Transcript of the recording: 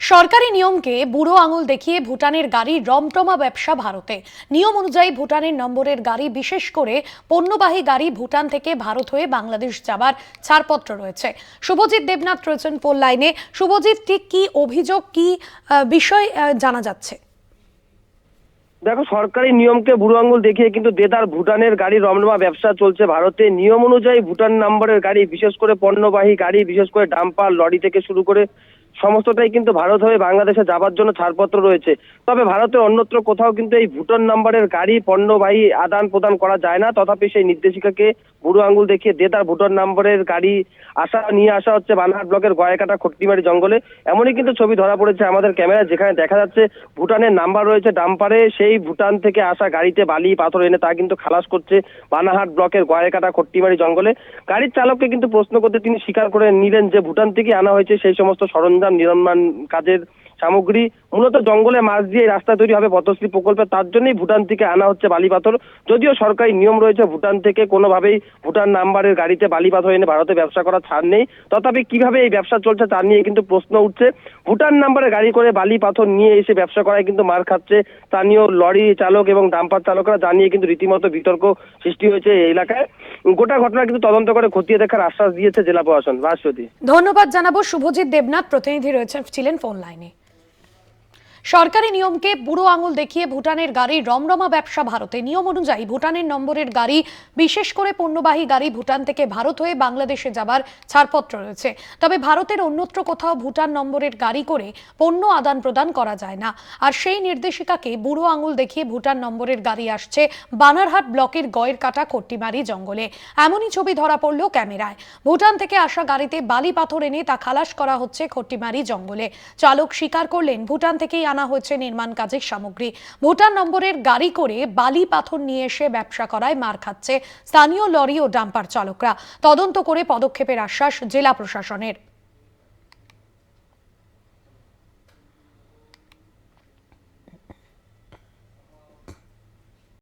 সরকারি নিয়মকে বুড়ো আঙুল দেখিয়ে ভুটানের গাড়ি রমটমা ব্যবসা ভারতে। নিয়ম অনুযায়ী ভুটানের নম্বরের গাড়ি, বিশেষ করে পণ্যবাহী গাড়ি ভুটান থেকে ভারত হয়ে বাংলাদেশ যাবার ছাড়পত্র রয়েছে। শুভজিৎ দেবনাথ রয়েছেন পোল লাইনে। শুভজিৎ, ঠিক কি অভিযোগ, কি বিষয় জানা যাচ্ছে? দেখো, সরকারি নিয়মকে বুড়ো আঙ্গুল দেখিয়ে কিন্তু দেদার ভুটানের গাড়ি রমরমা ব্যবসা চলছে ভারতে। নিয়ম অনুযায়ী ভুটান নম্বরের গাড়ি, বিশেষ করে পণ্যবাহী গাড়ি, বিশেষ করে ডাম্পার, লরি থেকে শুরু করে সমস্তটাই কিন্তু ভারত হয়ে বাংলাদেশে যাবার জন্য ছাড়পত্র রয়েছে। তবে ভারতের অন্যত্র কোথাও কিন্তু এই ভুটান নাম্বারের গাড়ি পণ্যবাহী আদান প্রদান করা যায় না। তথাপি সেই নির্দেশিকাকে বুড়ো আঙ্গুল দেখিয়ে দে তার ভুটান নাম্বারের গাড়ি আসা, নিয়ে আসা হচ্ছে বানাহাট ব্লকের গয়াকাটা খট্টিমারি জঙ্গলে। এমনই কিন্তু ছবি ধরা পড়েছে আমাদের ক্যামেরা যেখানে দেখা যাচ্ছে ভুটানের নাম্বার রয়েছে ডাম্পারে। সেই ভুটান থেকে আসা গাড়িতে বালি, পাথর এনে তা কিন্তু খালাস করছে বানাহাট ব্লকের গয়াকাটা খট্টিমারি জঙ্গলে। গাড়ির চালককে কিন্তু প্রশ্ন করতে তিনি স্বীকার করে নিলেন যে ভুটান থেকে আনা হয়েছে সেই সমস্ত সরঞ্জাম। নির্মাণ কাজের সামগ্রী। মূলত জঙ্গলে মাছ দিয়ে রাস্তা তৈরি হবে পথশ্রী প্রকল্পে। তার জন্যই ভুটান থেকে আনা হচ্ছে বালি পাথর যদিও সরকারি নিয়ম রয়েছে ভুটান থেকে কোনোভাবেই ভুটান নাম্বারের গাড়িতে বালি পাথর এনে ভারতে ব্যবসা করা ছাড় নেই। তথাপি কীভাবে এই ব্যবসা চলছে তা নিয়ে কিন্তু প্রশ্ন উঠছে। ভুটান নাম্বারে গাড়ি করে বালি পাথর নিয়ে এসে ব্যবসা করায় কিন্তু মার খাচ্ছে স্থানীয় লরি চালক এবং ডাম্পার চালকরা জানিয়ে কিন্তু রীতিমতো বিতর্ক সৃষ্টি হয়েছে এই এলাকায়। গোটা ঘটনা কিন্তু তদন্ত করে খতিয়ে দেখার আশ্বাস দিয়েছে জেলা প্রশাসন। বাসপতি ধন্যবাদ জানাব শুভজিৎ দেবনাথ, প্রতিনিধি রয়েছেন, ছিলেন ফোন লাইনে সরকারি নিয়মকে বুড়ো আঙুল দেখিয়ে ভুটানের গাড়ি রমরমা ব্যবসা ভারতে। নিয়ম অনুযায়ী ভুটানের নম্বরের গাড়ি, বিশেষ করে পণ্যবাহী গাড়ি ভুটান থেকে ভারত হয়ে বাংলাদেশে যাবার ছাড়পত্র রয়েছে। তবে ভারতের অন্যত্র কোথাও ভুটান নম্বরের গাড়ি করে পণ্য আদান প্রদান করা যায় না। আর সেই নির্দেশিকাকে বুড়ো আঙুল দেখিয়ে ভুটান নম্বরের গাড়ি আসছে বানারহাট ব্লকের গয়ের কাটা খট্টিমারি জঙ্গলে। এমনই ছবি ধরা পড়ল ক্যামেরায়। ভুটান থেকে আসা গাড়িতে বালি পাথর এনে তা খালাস করা হচ্ছে খট্টিমারি জঙ্গলে। চালক স্বীকার করলেন, ভুটান থেকেই আনা হয়েছে নির্মাণ কাজের সামগ্রী। ভোটার নম্বরের গাড়ি করে বালি পাথর নিয়ে এসে ব্যবসা করায় মার খাচ্ছে স্থানীয় লরি ও ডাম্পার চালকরা। তদন্ত করে পদক্ষেপের আশ্বাস জেলা প্রশাসনের।